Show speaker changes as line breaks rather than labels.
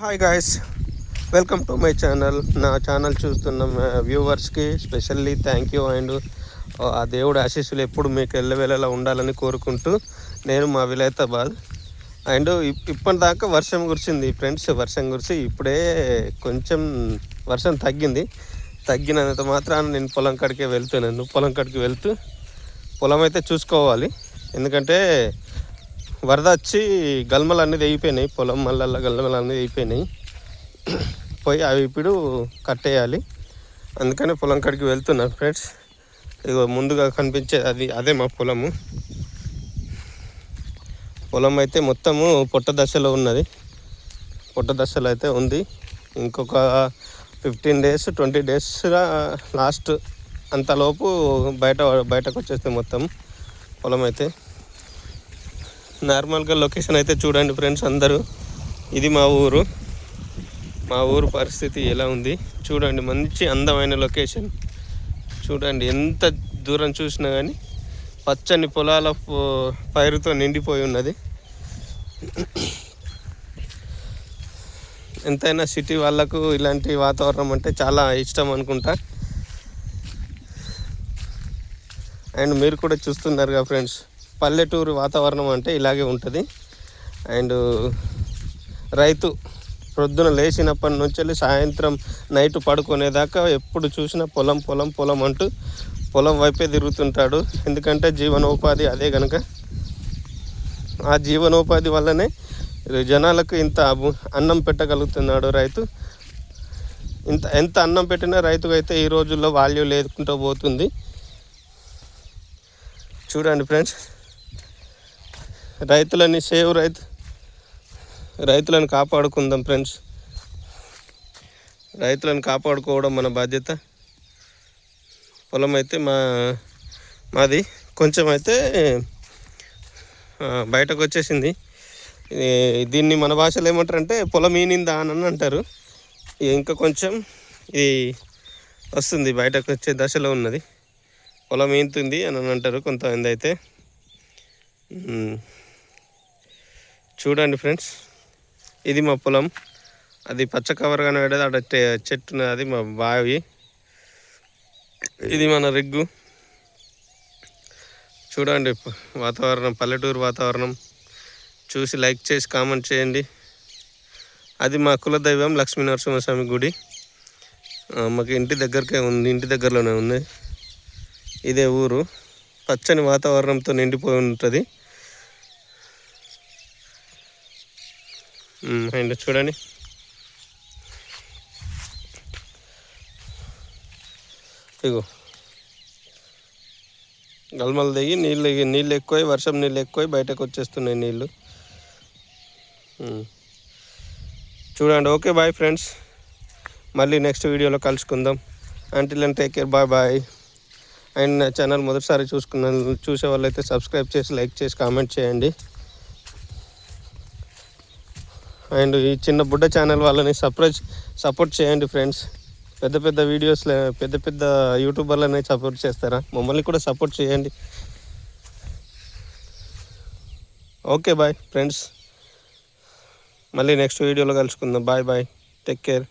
Hi guys welcome to my channel నా channel చూస్తున్న వ్యూవర్స్కి స్పెషల్లీ థ్యాంక్ యూ అండ్ ఆ దేవుడు ఆశీస్సులు ఎప్పుడు మీకు ఎల్లవేళలా ఉండాలని కోరుకుంటూ నేను మా విలేతాబాద్. అండ్ ఇప్పటిదాకా వర్షం కురిసింది ఫ్రెండ్స్ వర్షం కురిసి ఇప్పుడే కొంచెం వర్షం తగ్గింది. తగ్గినంత మాత్రాన నేను పొలం కాడికే వెళ్తున్నాను పొలం కాడికి వెళ్తూ పొలం అయితే చూసుకోవాలి. ఎందుకంటే వరద వచ్చి గల్మలు అనేది అయిపోయినాయి పొలం మళ్ళల్లో గల్మలు అనేది అయిపోయినాయి పోయి అవి ఇప్పుడు కట్టేయాలి అందుకని పొలం కాడికి వెళ్తున్నాను ఫ్రెండ్స్. ఇదిగో ముందుగా కనిపించే అది అదే మా పొలము. పొలం అయితే మొత్తము పొట్ట దశలో ఉన్నది. పొట్ట దశలో అయితే ఉంది. ఇంకొక fifteen days twenty days last అంతలోపు బయట బయటకు వచ్చేస్తే మొత్తం పొలం అయితే. నార్మల్గా లొకేషన్ అయితే చూడండి ఫ్రెండ్స్ అందరూ. ఇది మా ఊరు. మా ఊరు పరిస్థితి ఎలా ఉంది? చూడండి మంచి అందమైన లొకేషన్. చూడండి ఎంత దూరం చూసినా కానీ పచ్చని పొలాల పైరుతో నిండిపోయి ఉన్నది. ఎంతైనా సిటీ వాళ్ళకు ఇలాంటి వాతావరణం అంటే చాలా ఇష్టం అనుకుంటా. అండ్ మీరు కూడా చూస్తున్నారుగా ఫ్రెండ్స్. పల్లెటూరు వాతావరణం అంటే ఇలాగే ఉంటుంది. అండ్ రైతు ప్రొద్దున లేచినప్పటి నుంచి వెళ్ళి సాయంత్రం నైట్ పడుకునేదాకా ఎప్పుడు చూసినా పొలం పొలం పొలం అంటూ పొలం వైపే తిరుగుతుంటాడు. ఎందుకంటే జీవనోపాధి అదే కనుక ఆ జీవనోపాధి వల్లనే జనాలకు ఇంత అన్నం పెట్టగలుగుతున్నాడు రైతు. ఇంత ఎంత అన్నం పెట్టినా రైతుకు అయితే ఈ రోజుల్లో వాల్యూ లేకుంటూ పోతుంది. చూడండి ఫ్రెండ్స్. రైతులని సేవ్ రైతు రైతులను కాపాడుకుందాం ఫ్రెండ్స్. రైతులను కాపాడుకోవడం మన బాధ్యత. పొలం అయితే మా మాది కొంచెం అయితే బయటకు వచ్చేసింది దీన్ని మన భాషలో ఏమంటారంటే పొలం ఈనిందా అని అంటారు. ఇంకా కొంచెం ఇది వస్తుంది బయటకు వచ్చే దశలో ఉన్నది. పొలం ఈనుతుంది అని అని అంటారు కొంతమంది అయితే చూడండి ఫ్రెండ్స్ ఇది మా పొలం. అది పచ్చ కవర్ కనబడేది అక్కడ చెట్టు ఉన్నది, అది మా బావి. ఇది మన రిగ్గు. చూడండి వాతావరణం పల్లెటూరు వాతావరణం. చూసి లైక్ చేసి కామెంట్ చేయండి. అది మా కులదైవం లక్ష్మీ నరసింహస్వామి గుడి. మాకు ఇంటి దగ్గరకే ఉంది ఇంటి దగ్గరలోనే ఉంది. ఇదే ఊరు. పచ్చని వాతావరణంతో నిండిపోయి ఉంటుంది. అండ్ చూడండి. ఇగో. గల్మలు దిగి నీళ్ళు నీళ్ళు ఎక్కువై వర్షం నీళ్ళు ఎక్కువై బయటకు వచ్చేస్తున్నాయి నీళ్ళు. చూడండి ఓకే బాయ్ ఫ్రెండ్స్. మళ్ళీ నెక్స్ట్ వీడియోలో కలుసుకుందాం. Until and take care bye bye and నా ఛానల్ మొదటిసారి చూసుకున్న చూసే వాళ్ళైతే సబ్స్క్రైబ్ చేసి లైక్ చేసి కామెంట్ చేయండి. అండ్ ఈ చిన్న బుడ్డ ఛానల్ వాళ్ళని సప్రైజ్ సపోర్ట్ చేయండి ఫ్రెండ్స్. పెద్ద పెద్ద వీడియోస్ పెద్ద పెద్ద యూట్యూబర్లనే సపోర్ట్ చేస్తారా? మమ్మల్ని కూడా సపోర్ట్ చేయండి. Okay bye friends. మళ్ళీ నెక్స్ట్ వీడియోలో కలుసుకుందాం. Bye bye. Take care.